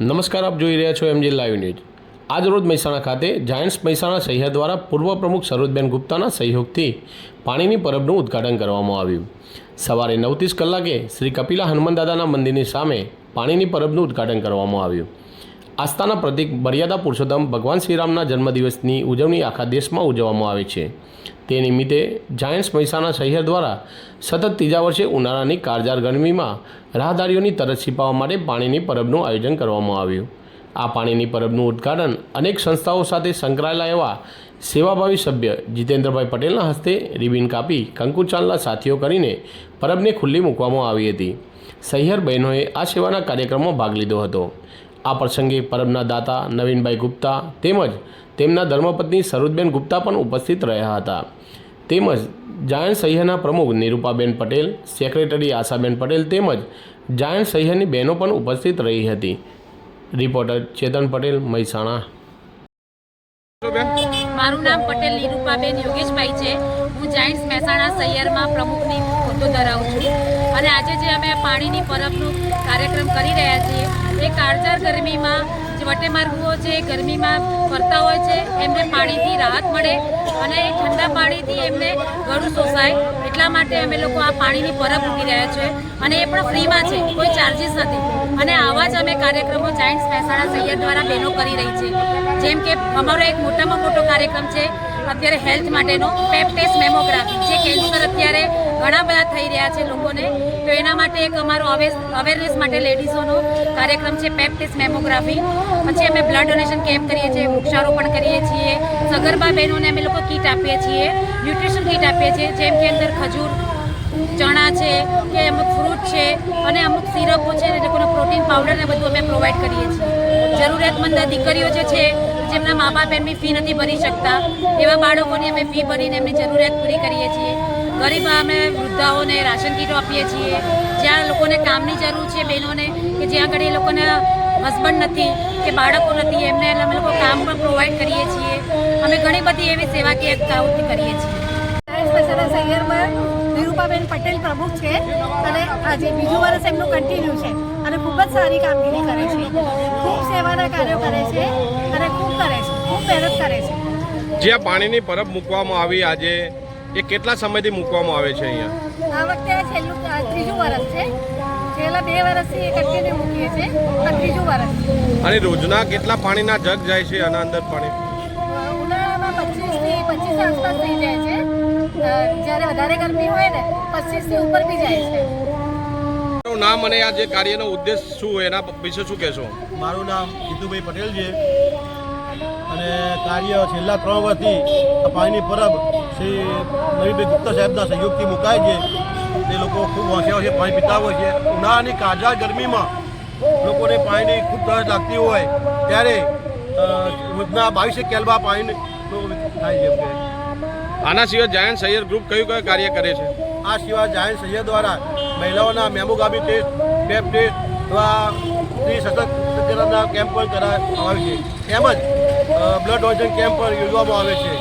નમસ્કાર, આપ જોઈ રહ્યા છો એમજી લાઈવ ન્યૂઝ આજ રોજ મહેસાણા ખાતે જાયન્ટ્સ મહેસાણા સહ્યા દ્વારા પૂર્વ પ્રમુખ સરોજબેન ગુપ્તાના સહયોગથી પાણીની પરબનું ઉદ્ઘાટન કરવામાં આવ્યું. સવારે નવત્રીસ કલાકે શ્રી કપિલા હનુમાન દાદાના મંદિરની સામે પાણીની પરબનું ઉદ્ઘાટન કરવામાં આવ્યું. આસ્થાના પ્રતિક મર્યાદા પુરુષોત્તમ ભગવાન શ્રીરામના જન્મદિવસની ઉજવણી આખા દેશમાં ઉજવવામાં આવે છે. તે નિમિત્તે જાયન્ટ્સ મહેસાણા શહેર દ્વારા સતત ત્રીજા વર્ષે ઉનાળાની કારજાર ગરમીમાં રાહદારીઓની તરસ છીપાવવા માટે પાણીની પરબનું આયોજન કરવામાં આવ્યું. આ પાણીની પરબનું ઉદ્ઘાટન અનેક સંસ્થાઓ સાથે સંકળાયેલા એવા સેવાભાવી સભ્ય જીતેન્દ્રભાઈ પટેલના હસ્તે રિબિન કાપી કંકુચાલના સાથીઓ કરીને પરબને ખુલ્લી મૂકવામાં આવી હતી. સહિયર બહેનોએ આ સેવાના કાર્યક્રમમાં ભાગ લીધો હતો. આ પ્રસંગે પરબના દાતા નવીનભાઈ ગુપ્તા તેમજ તેમના ધર્મપત્ની સરોજબેન ગુપ્તા પણ ઉપસ્થિત રહ્યા હતા. તેમજ જાયન્ટ સહ્યના પ્રમુખ નિરૂપાબેન પટેલ, સેક્રેટરી આશાબેન પટેલ તેમજ જાયન્ટ સહ્યની બહેનો પણ ઉપસ્થિત રહી હતી. રિપોર્ટર ચેતન પટેલ, મહેસાણા. મારું નામ પટેલ નિરૂપાબેન યોગેશભાઈ છે. હું જાયન્ટ્સ મહેસાણા સૈયરમાં પ્રમુખની હોદ્દો ધરાવું છું. અને આજે જે અમે પાણીની પરબનું કાર્યક્રમ કરી રહ્યા છીએ એ કાળજાર ગરમીમાં જે વટેમાર્ગુઓ જે ગરમીમાં ફરતા હોય છે, એમને પાણીથી રાહત મળે અને ઠંડા પાણીથી એમને ગળું શોષાય. એટલા માટે અમે લોકો આ પાણીની પરબ મૂકી રહ્યા છે અને એ પણ ફ્રીમાં છે. કોઈ અને આવા જ અમે કાર્યક્રમો જાયન્ટ્સ મહેસાણા સૈયર દ્વારા બહેનો કરી રહી છે. જેમ કે અમારો એક મોટામાં મોટો કાર્યક્રમ છે અત્યારે હેલ્થ માટેનો પેપટેસ મેમોગ્રાફી, જે કેન્સર અત્યારે ઘણા બધા થઈ રહ્યા છે લોકોને. તો એના માટે એક અમારો અવેરનેસ માટે લેડીઝોનો કાર્યક્રમ છે પેપ ટેસ્ટ મેમોગ્રાફી. પછી અમે બ્લડ ડોનેશન કેમ્પ કરીએ છીએ, વૃક્ષારોપણ કરીએ છીએ. સગર્ભા બહેનોને અમે લોકો કીટ આપીએ છીએ, ન્યુટ્રિશન કીટ આપીએ છીએ, જેમ કે અંદર ખજૂર ચણા છે, કે અમુક ફ્રૂટ છે, અને અમુક સિરપો છે એ લોકોને પ્રોટીન પાવડર ને બધું અમે પ્રોવાઈડ કરીએ છીએ. જરૂરિયાતમંદ દીકરીઓ જે છે, જેમના મા બાપ એમની ફી નથી ભરી શકતા, એવા બાળકોની અમે ફી ભરીને એમની જરૂરિયાત પૂરી કરીએ છીએ. ગરીબ અમે વૃદ્ધાઓને રાશન કીટો આપીએ છીએ. જ્યાં લોકોને કામની જરૂર છે, બહેનોને, કે જ્યાં આગળ એ લોકોને હસબન્ડ નથી, કે બાળકો નથી, એમને અમે લોકો કામ પણ પ્રોવાઈડ કરીએ છીએ. અમે ઘણી બધી એવી સેવાકીય એકતાઓથી કરીએ છીએ. નિરૂપાબેન પટેલ પ્રમુખ છે અને આજે બીજું વર્ષ એમનું કન્ટિન્યુ છે અને ખૂબ જ સારી કામગીરી કરે છે. ખૂબ સેવાના કાર્યો કરે છે અને ખૂબ કરે છે ખૂબ મહેનત કરે છે. જે આ પાણીની પરબ મૂકવામાં આવી આજે એ કેટલા સમયથી મૂકવામાં આવે છે અહીંયા? આ વખતે આ છેલ્લું ત્રીજું વર્ષ છે. છેલ્લા બે વર્ષથી કન્ટિન્યુ મૂકીએ છીએ આ ત્રીજું વર્ષ. અને રોજના કેટલા પાણીના જગ જાય છે આના અંદર પાણી? ઉનાળામાં પચીસથી પચીસ આસપાસ થઈ જાય છે. જ્યારે વધારે ગરમી હોય ને પચીસથી ઉપર બી જાય છે. નામ અને આ જે કાર્યનો ઉદ્દેશ શું એના વિશે શું કહેશો? મારું નામ જીતુભાઈ પટેલ છે. અને કાર્ય છેલ્લા ત્રણ વર્ષથી આ પાણીની પરબ શ્રી નવીભાઈ ગુપ્તા સાહેબના સહયોગથી મુકાય છે. તે લોકો ખૂબ હોંશિયાર છે પાણી પીતા હોય છે. ઉનાળાની કાજા ગરમીમાં લોકોને પાણીની ખૂબ તરસ લાગતી હોય. ત્યારે રોજના બાવીસે કેલબા પાણી થાય છે આના સિવાય જાયન્ટ સૈયર ગ્રુપ કયું કયું કાર્ય કરે છે? આ સિવાય જાયન્ટ સૈયદ દ્વારા મહિલાઓના મેમોગામી ટેસ્ટ પેપ ટેસ્ટ અથવા સ્ત્રી સશક્તિકરણના કેમ્પ પણ કરાવવામાં આવે છે. તેમજ બ્લડ ડોનેશન કેમ્પ પણ યોજવામાં આવે છે.